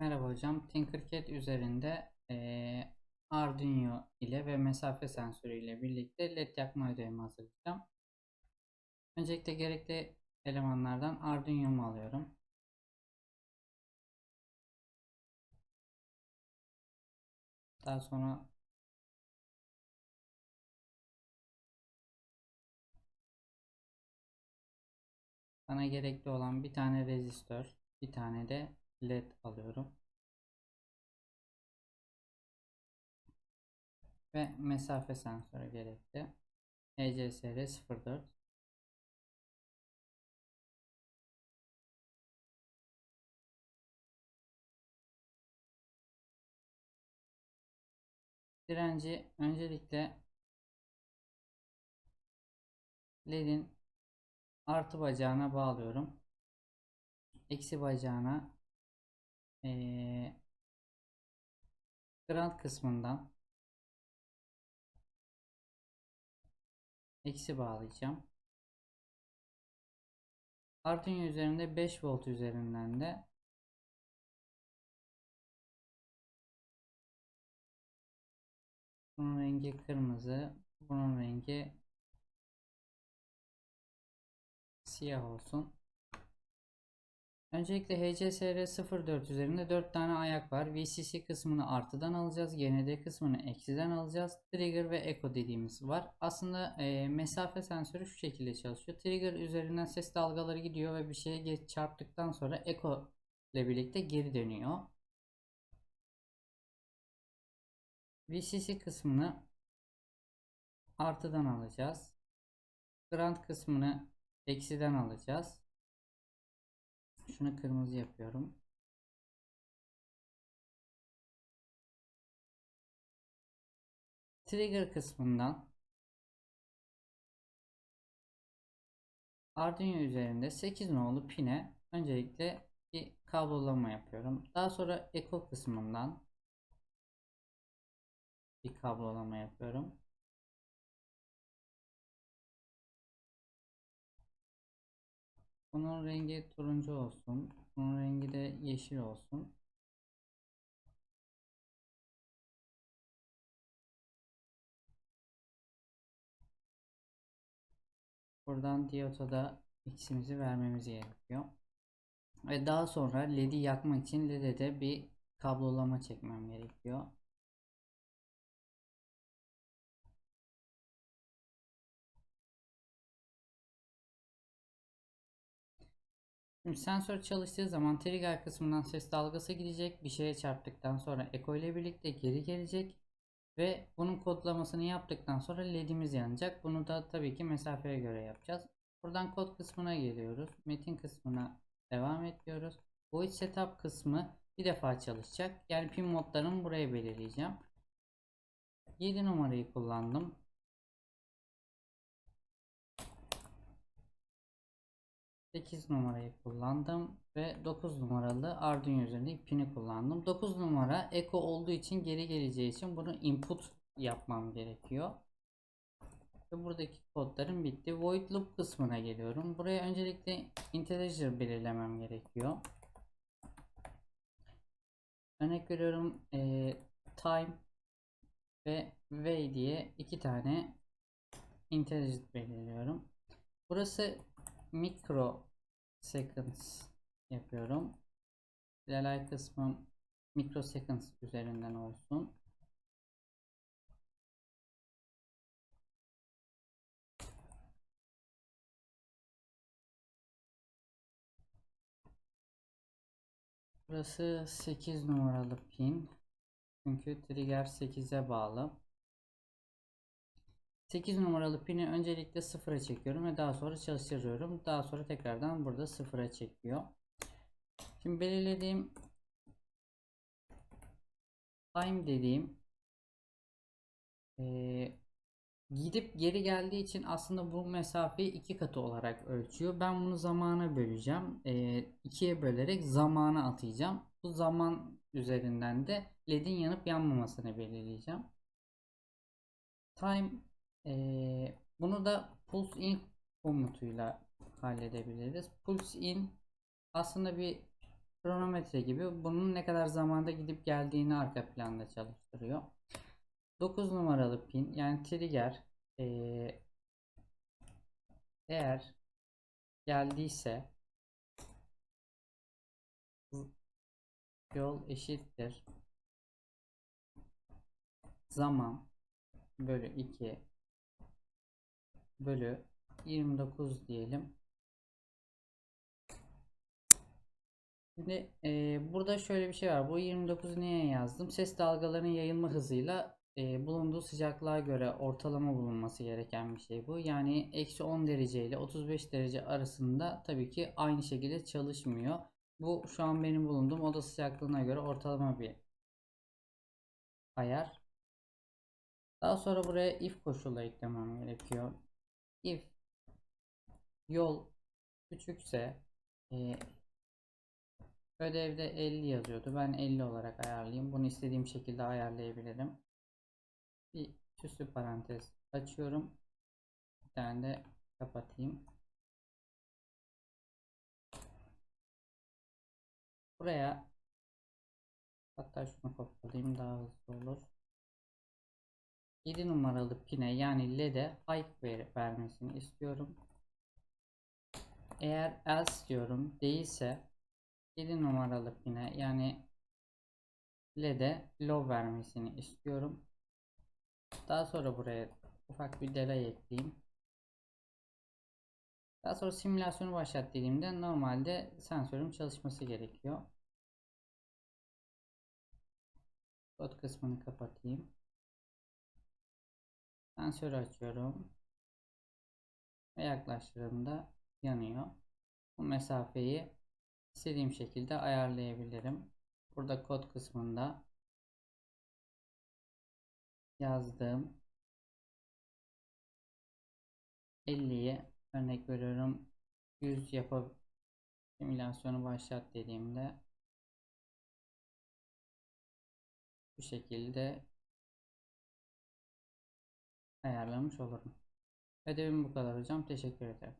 Merhaba hocam. Tinkercad üzerinde eee, Arduino ile ve mesafe sensörü ile birlikte led yakma ödevimi hazırlayacağım. Öncelikle gerekli elemanlardan Arduino'mu alıyorum. Daha sonra bana gerekli olan bir tane rezistör, bir tane de led alıyorum. Ve mesafe sensörü gerekli. ECSR 04 Direnci öncelikle ledin artı bacağına bağlıyorum. Eksi bacağına eee ground kısmından eksi bağlayacağım. Arduino üzerinde 5 volt üzerinden de bunun rengi kırmızı, bunun rengi siyah olsun. Öncelikle HCSR 04 üzerinde 4 tane ayak var. VCC kısmını artıdan alacağız. GND kısmını eksiden alacağız. Trigger ve echo dediğimiz var. Aslında e, mesafe sensörü şu şekilde çalışıyor. Trigger üzerinden ses dalgaları gidiyor ve bir şeye çarptıktan sonra echo ile birlikte geri dönüyor. VCC kısmını artıdan alacağız. Ground kısmını eksiden alacağız. Şunu kırmızı yapıyorum. Trigger kısmından Arduino üzerinde 8 nolu pine öncelikle bir kablolama yapıyorum. Daha sonra echo kısmından bir kablolama yapıyorum. Bunun rengi turuncu olsun. Bunun rengi de yeşil olsun. Buradan diyota da x'imizi vermemiz gerekiyor. Ve daha sonra led'i yakmak için led'e de bir kablolama çekmem gerekiyor. Şimdi sensör çalıştığı zaman trigger kısmından ses dalgası gidecek. Bir şeye çarptıktan sonra echo ile birlikte geri gelecek. Ve bunun kodlamasını yaptıktan sonra ledimiz yanacak. Bunu da tabii ki mesafeye göre yapacağız. Buradan kod kısmına geliyoruz. Metin kısmına devam ediyoruz. Void setup kısmı bir defa çalışacak. Yani pin modlarını buraya belirleyeceğim. 7 numarayı kullandım. 8 numarayı kullandım ve 9 numaralı Arduino üzerindeki pini kullandım. 9 numara echo olduğu için geri geleceği için bunu input yapmam gerekiyor. Ve buradaki kodlarım bitti. Void loop kısmına geliyorum. Buraya öncelikle integer belirlemem gerekiyor. Örnek veriyorum e, time ve way diye iki tane integer belirliyorum. Burası micro seconds yapıyorum. Delay kısmım microseconds üzerinden olsun. Burası 8 numaralı pin. Çünkü trigger 8'e bağlı. 8 numaralı pini öncelikle sıfıra çekiyorum ve daha sonra çalıştırıyorum. Daha sonra tekrardan burada sıfıra çekiyor. Şimdi belirlediğim time dediğim e, gidip geri geldiği için aslında bu mesafeyi iki katı olarak ölçüyor. Ben bunu zamana böleceğim. E, ikiye bölerek zamana atayacağım. Bu zaman üzerinden de ledin yanıp yanmamasını belirleyeceğim. Time ee, bunu da pulse in komutuyla halledebiliriz. Pulse in aslında bir kronometre gibi bunun ne kadar zamanda gidip geldiğini arka planda çalıştırıyor. 9 numaralı pin yani trigger eee, eğer geldiyse yol eşittir zaman bölü 2 bölü 29 diyelim. Şimdi e, burada şöyle bir şey var. Bu 29'u niye yazdım? Ses dalgalarının yayılma hızıyla e, bulunduğu sıcaklığa göre ortalama bulunması gereken bir şey bu. Yani eksi 10 derece ile 35 derece arasında tabii ki aynı şekilde çalışmıyor. Bu şu an benim bulunduğum oda sıcaklığına göre ortalama bir ayar. Daha sonra buraya if koşulu eklemem gerekiyor. If yol küçükse e, ödevde 50 yazıyordu. Ben 50 olarak ayarlayayım. Bunu istediğim şekilde ayarlayabilirim. Bir süslü parantez açıyorum. Bir tane de kapatayım. Buraya hatta şunu kopyalayayım daha hızlı olur. 7 numaralı pine yani LED'e height ver vermesini istiyorum. Eğer else diyorum değilse 7 numaralı pine yani LED'e low vermesini istiyorum. Daha sonra buraya ufak bir delay ekleyeyim. Daha sonra simülasyonu başlat dediğimde normalde sensörün çalışması gerekiyor. Kod kısmını kapatayım. Sensörü açıyorum. Ve yaklaştırdığımda yanıyor. Bu mesafeyi istediğim şekilde ayarlayabilirim. Burada kod kısmında yazdığım 50'yi örnek veriyorum 100 yapıp simülasyonu başlat dediğimde bu şekilde ayarlamış olurum. Ödevim bu kadar hocam. Teşekkür ederim.